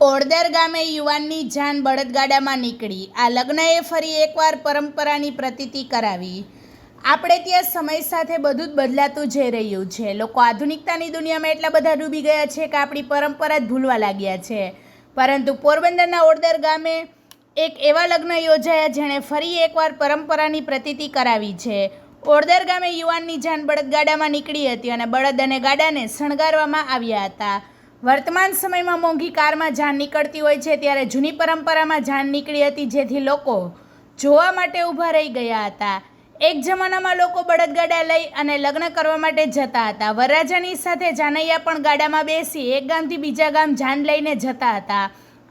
ઓળદર ગામે યુવાનની જાન બળદગાડામાં નીકળી. આ લગ્નએ ફરી એકવાર પરંપરાની પ્રતીતિ કરાવી. આપણે ત્યાં સમય સાથે બધું જ બદલાતું જઈ રહ્યું છે. લોકો આધુનિકતાની દુનિયામાં એટલા બધા ડૂબી ગયા છે કે આપણી પરંપરા જ ભૂલવા લાગ્યા છે. પરંતુ પોરબંદરના ઓળદર ગામે એક એવા લગ્ન યોજાયા જેણે ફરી એકવાર પરંપરાની પ્રતીતિ કરાવી છે. ઓળદર ગામે યુવાનની જાન બળદગાડામાં નીકળી હતી અને બળદ અને ગાડાને શણગારવામાં આવ્યા હતા. વર્તમાન સમયમાં મોંઘી કારમાં જાન નીકળતી હોય છે, ત્યારે જૂની પરંપરામાં જાન નીકળી હતી, જેથી લોકો જોવા માટે ઊભા રહી ગયા હતા. એક જમાનામાં લોકો બળદગાડા લઈ અને લગ્ન કરવા માટે જતા હતા. વરરાજાની સાથે જાનૈયા પણ ગાડામાં બેસી એક ગામથી બીજા ગામ જાન લઈને જતા હતા.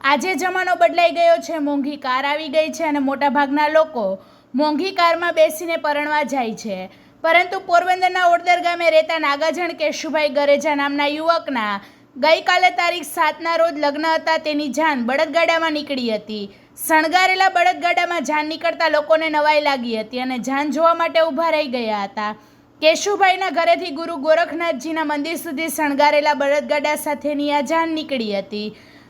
આજે જમાનો બદલાઈ ગયો છે, મોંઘી કાર આવી ગઈ છે અને મોટાભાગના લોકો મોંઘી કારમાં બેસીને પરણવા જાય છે. પરંતુ પોરબંદરના ઓડદર ગામે રહેતા નાગાજણ કેશુભાઈ ગરેજા નામના યુવકના ગઈકાલે તારીખ સાતના રોજ લગ્ન હતા, તેની જાન બળદગાડામાં નીકળી હતી. શણગારેલા બળદગાડામાં જાન નીકળતા લોકોને નવાઈ લાગી હતી અને જાન જોવા માટે ઊભા રહી ગયા હતા. કેશુભાઈના ઘરેથી ગુરુ ગોરખનાથજીના મંદિર સુધી શણગારેલા બળદગાડા સાથેની આ જાન નીકળી હતી.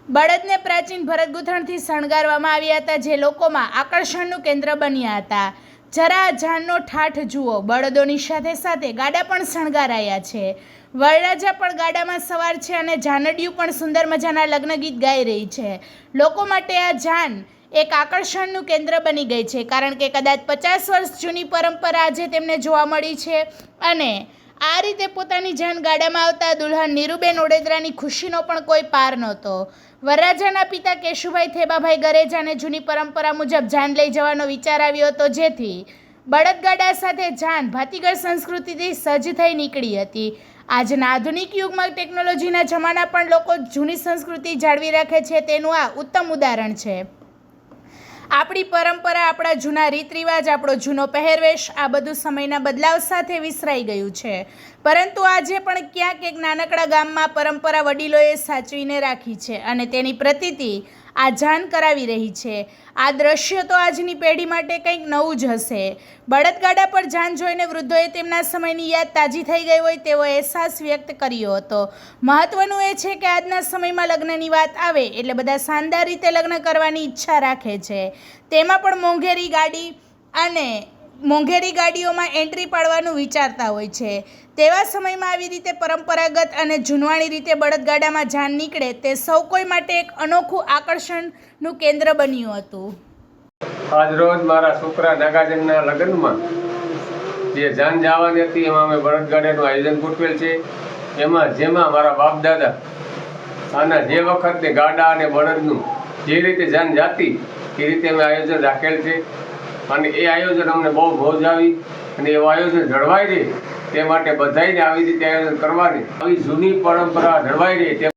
બળદને પ્રાચીન ભરતગૂંથણથી શણગારવામાં આવ્યા હતા, જે લોકોમાં આકર્ષણનું કેન્દ્ર બન્યા હતા. જરા જાનનો ઠાઠ જુઓ. બળદોની સાથે સાથે ગાડા પણ શણગારાયા છે. વરરાજા પણ ગાડામાં સવાર છે અને જાનડિયું પણ સુંદર મજાના લગ્ન ગીત ગાઈ રહી છે. લોકો માટે આ જાન એક આકર્ષણનું કેન્દ્ર બની ગઈ છે, કારણ કે કદાચ પચાસ વર્ષ જૂની પરંપરા આજે તેમને જોવા મળી છે અને આ રીતે પોતાની જાન ગાડામાં આવતા દુલ્હન નીરુબેન ઓડેદરાની ખુશીનો પણ કોઈ પાર નહોતો. વરરાજાના પિતા કેશુભાઈ થેબાભાઈ ગરેજાને જૂની પરંપરા મુજબ જાન લઈ જવાનો વિચાર આવ્યો હતો, જેથી બળદગાડા સાથે જાન ભાતીગળ સંસ્કૃતિથી સજ્જ થઈ નીકળી હતી. આજના આધુનિક યુગમાં ટેકનોલોજીના જમાના પણ લોકો જૂની સંસ્કૃતિ જાળવી રાખે છે, તેનું આ ઉત્તમ ઉદાહરણ છે. આપણી પરંપરા, આપણા જૂના રીત રિવાજ આપણો જૂનો પહેરવેશ, આ બધું સમયના બદલાવ સાથે વિસરાઈ ગયું છે. પરંતુ આજે પણ ક્યાંક એક નાનકડા ગામમાં પરંપરા વડીલોએ સાચવીને રાખી છે અને તેની પ્રતીતિ આ જાન કરાવી રહી છે. આ દ્રશ્ય તો આજની પેઢી માટે કંઈક નવું જ હશે. બળદગાડા પર જાન જોઈને વૃદ્ધોએ તેમના સમયની યાદ તાજી થઈ ગઈ હોય તેવો અહેસાસ વ્યક્ત કર્યો હતો. મહત્વનું એ છે કે આજના સમયમાં લગ્નની વાત આવે એટલે બધા શાનદાર રીતે લગ્ન કરવાની ઈચ્છા રાખે છે. તેમાં પણ મોંઘેરી ગાડી અને મોંઘેરી ગાડીઓમાં એન્ટ્રી પાડવાનું વિચારતા હોય છે. તેવા સમયમાં આવી રીતે પરંપરાગત અને જૂનવાણી રીતે બળદગાડામાં જાન નીકળે તે સૌ કોઈ માટે એક અનોખું આકર્ષણનું કેન્દ્ર બન્યું હતું. આજરોજ મારા છોકરા નાગાજનના લગ્નમાં જે જાન જવાની હતી, એમાં અમે બળદગાડાનું આયોજન ગોઠવેલ છે. એમાં જેમાં મારા બાપ દાદા આના જે વખતે ગાડા અને બળદનું જે રીતે જાન જાતી, એ રીતે અમે આયોજન રાખેલ છે. અને એ આયોજન અમને બહુ મોજ આવી અને એવું આયોજન જળવાઈ રહે તે માટે બધાને આવી રીતે આયોજન કરવાની. આવી જૂની પરંપરા જળવાઈ રહે તે